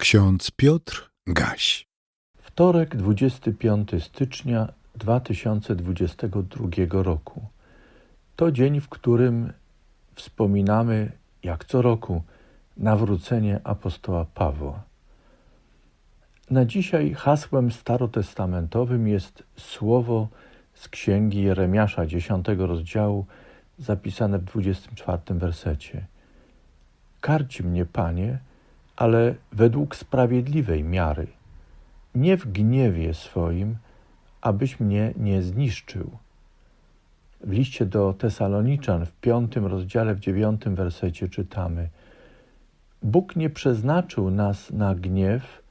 Ksiądz Piotr Gaś. Wtorek, 25 stycznia 2022 roku. To dzień, w którym wspominamy, jak co roku, nawrócenie apostoła Pawła. Na dzisiaj hasłem starotestamentowym jest słowo z księgi Jeremiasza, 10 rozdziału, zapisane w 24 wersecie. Karci mnie, Panie, ale według sprawiedliwej miary, nie w gniewie swoim, abyś mnie nie zniszczył. W liście do Tesaloniczan w piątym rozdziale, w dziewiątym wersecie czytamy: Bóg nie przeznaczył nas na gniew,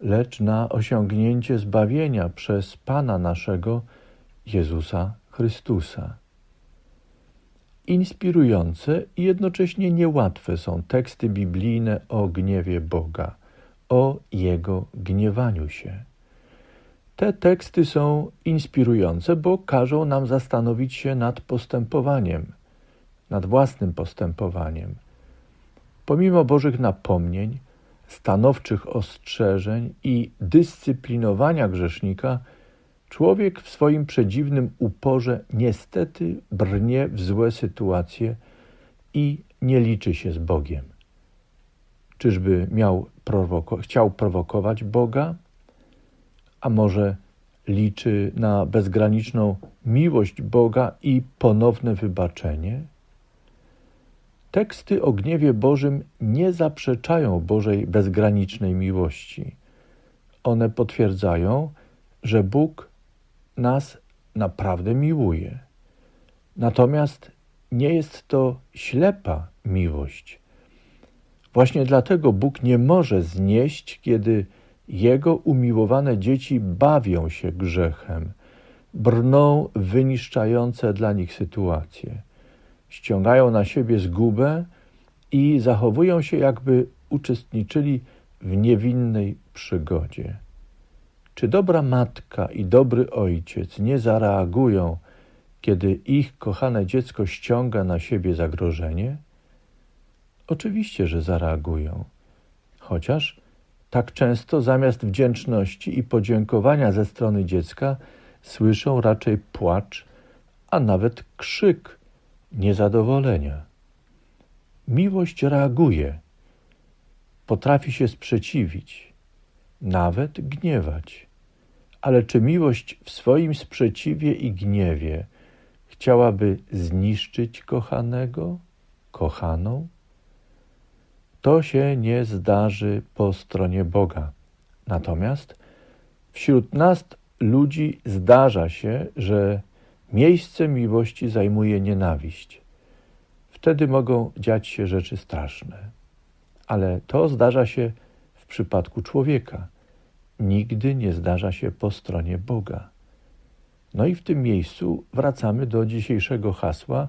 lecz na osiągnięcie zbawienia przez Pana naszego Jezusa Chrystusa. Inspirujące i jednocześnie niełatwe są teksty biblijne o gniewie Boga, o Jego gniewaniu się. Te teksty są inspirujące, bo każą nam zastanowić się nad postępowaniem, nad własnym postępowaniem. Pomimo Bożych napomnień, stanowczych ostrzeżeń i dyscyplinowania grzesznika, Człowiek w swoim przedziwnym uporze niestety brnie w złe sytuacje i nie liczy się z Bogiem. Czyżby miał prowoko chciał prowokować Boga? A może liczy na bezgraniczną miłość Boga i ponowne wybaczenie? Teksty o gniewie Bożym nie zaprzeczają Bożej bezgranicznej miłości. One potwierdzają, że Bóg nas naprawdę miłuje. Natomiast nie jest to ślepa miłość. Właśnie dlatego Bóg nie może znieść, kiedy Jego umiłowane dzieci bawią się grzechem, brną wyniszczające dla nich sytuacje, ściągają na siebie zgubę i zachowują się, jakby uczestniczyli w niewinnej przygodzie. Czy dobra matka i dobry ojciec nie zareagują, kiedy ich kochane dziecko ściąga na siebie zagrożenie? Oczywiście, że zareagują, chociaż tak często zamiast wdzięczności i podziękowania ze strony dziecka słyszą raczej płacz, a nawet krzyk niezadowolenia. Miłość reaguje, potrafi się sprzeciwić, nawet gniewać. Ale czy miłość w swoim sprzeciwie i gniewie chciałaby zniszczyć kochanego, kochaną? To się nie zdarzy po stronie Boga. Natomiast wśród nas ludzi zdarza się, że miejsce miłości zajmuje nienawiść. Wtedy mogą dziać się rzeczy straszne. Ale to zdarza się w przypadku człowieka nigdy nie zdarza się po stronie Boga. No i w tym miejscu wracamy do dzisiejszego hasła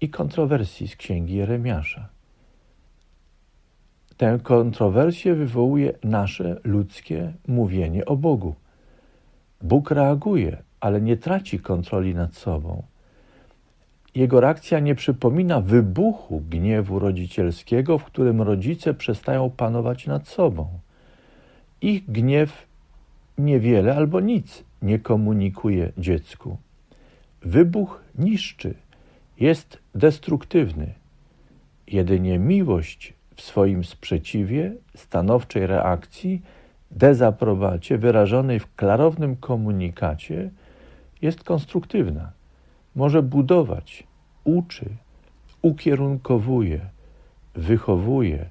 i kontrowersji z księgi Jeremiasza. Tę kontrowersję wywołuje nasze ludzkie mówienie o Bogu. Bóg reaguje, ale nie traci kontroli nad sobą. Jego reakcja nie przypomina wybuchu gniewu rodzicielskiego, w którym rodzice przestają panować nad sobą. Ich gniew niewiele albo nic nie komunikuje dziecku. Wybuch niszczy, jest destruktywny. Jedynie miłość w swoim sprzeciwie, stanowczej reakcji, dezaprobacie wyrażonej w klarownym komunikacie jest konstruktywna. Może budować, uczy, ukierunkowuje, wychowuje,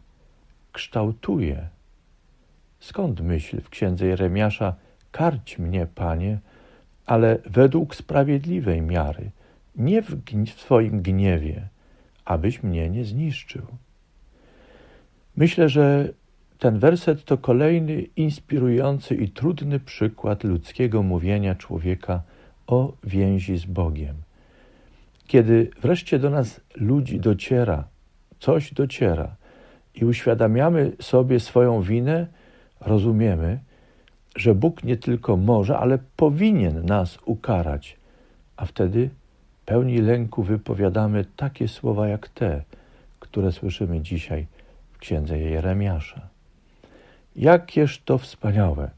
kształtuje. Skąd myśl w księdze Jeremiasza karć mnie, Panie, ale według sprawiedliwej miary, nie w, w swoim gniewie, abyś mnie nie zniszczył. Myślę, że ten werset to kolejny inspirujący i trudny przykład ludzkiego mówienia człowieka o więzi z Bogiem. Kiedy wreszcie do nas ludzi dociera, coś dociera i uświadamiamy sobie swoją winę, rozumiemy, że Bóg nie tylko może, ale powinien nas ukarać, a wtedy pełni lęku wypowiadamy takie słowa jak te, które słyszymy dzisiaj w księdze Jeremiasza. Jakież to wspaniałe,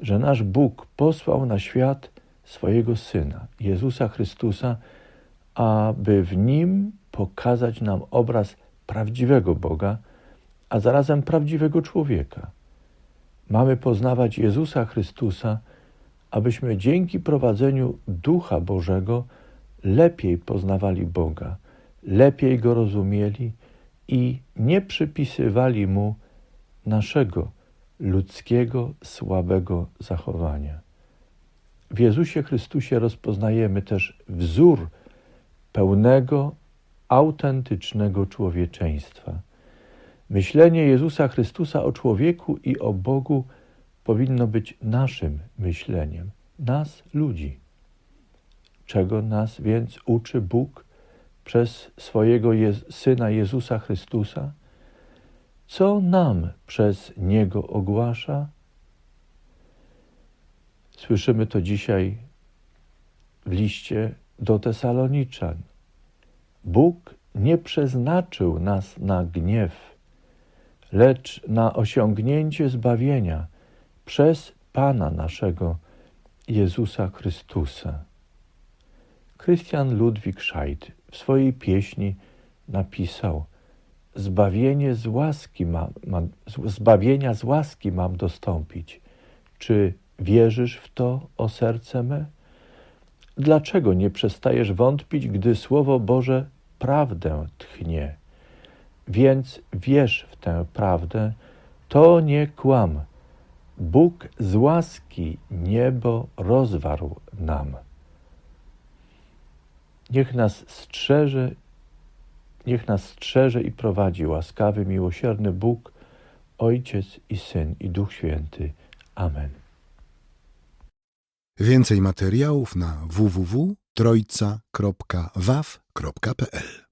że nasz Bóg posłał na świat swojego Syna, Jezusa Chrystusa, aby w Nim pokazać nam obraz prawdziwego Boga, a zarazem prawdziwego człowieka. Mamy poznawać Jezusa Chrystusa, abyśmy dzięki prowadzeniu Ducha Bożego lepiej poznawali Boga, lepiej Go rozumieli i nie przypisywali Mu naszego ludzkiego, słabego zachowania. W Jezusie Chrystusie rozpoznajemy też wzór pełnego, autentycznego człowieczeństwa. Myślenie Jezusa Chrystusa o człowieku i o Bogu powinno być naszym myśleniem, nas ludzi. Czego nas więc uczy Bóg przez swojego Syna Jezusa Chrystusa? Co nam przez Niego ogłasza? Słyszymy to dzisiaj w liście do Tesaloniczan. Bóg nie przeznaczył nas na gniew, lecz na osiągnięcie zbawienia przez Pana naszego Jezusa Chrystusa. Krystian Ludwik Scheidt w swojej pieśni napisał: Zbawienie z łaski mam, mam, zbawienia z łaski mam dostąpić. Czy wierzysz w to, o serce me? Dlaczego nie przestajesz wątpić, gdy Słowo Boże prawdę tchnie? Więc wierz w tę prawdę, to nie kłam. Bóg z łaski niebo rozwarł nam. Niech nas strzeże, niech nas strzeże i prowadzi łaskawy, miłosierny Bóg, Ojciec i Syn i Duch Święty. Amen. Więcej materiałów na www.trojca.waw.pl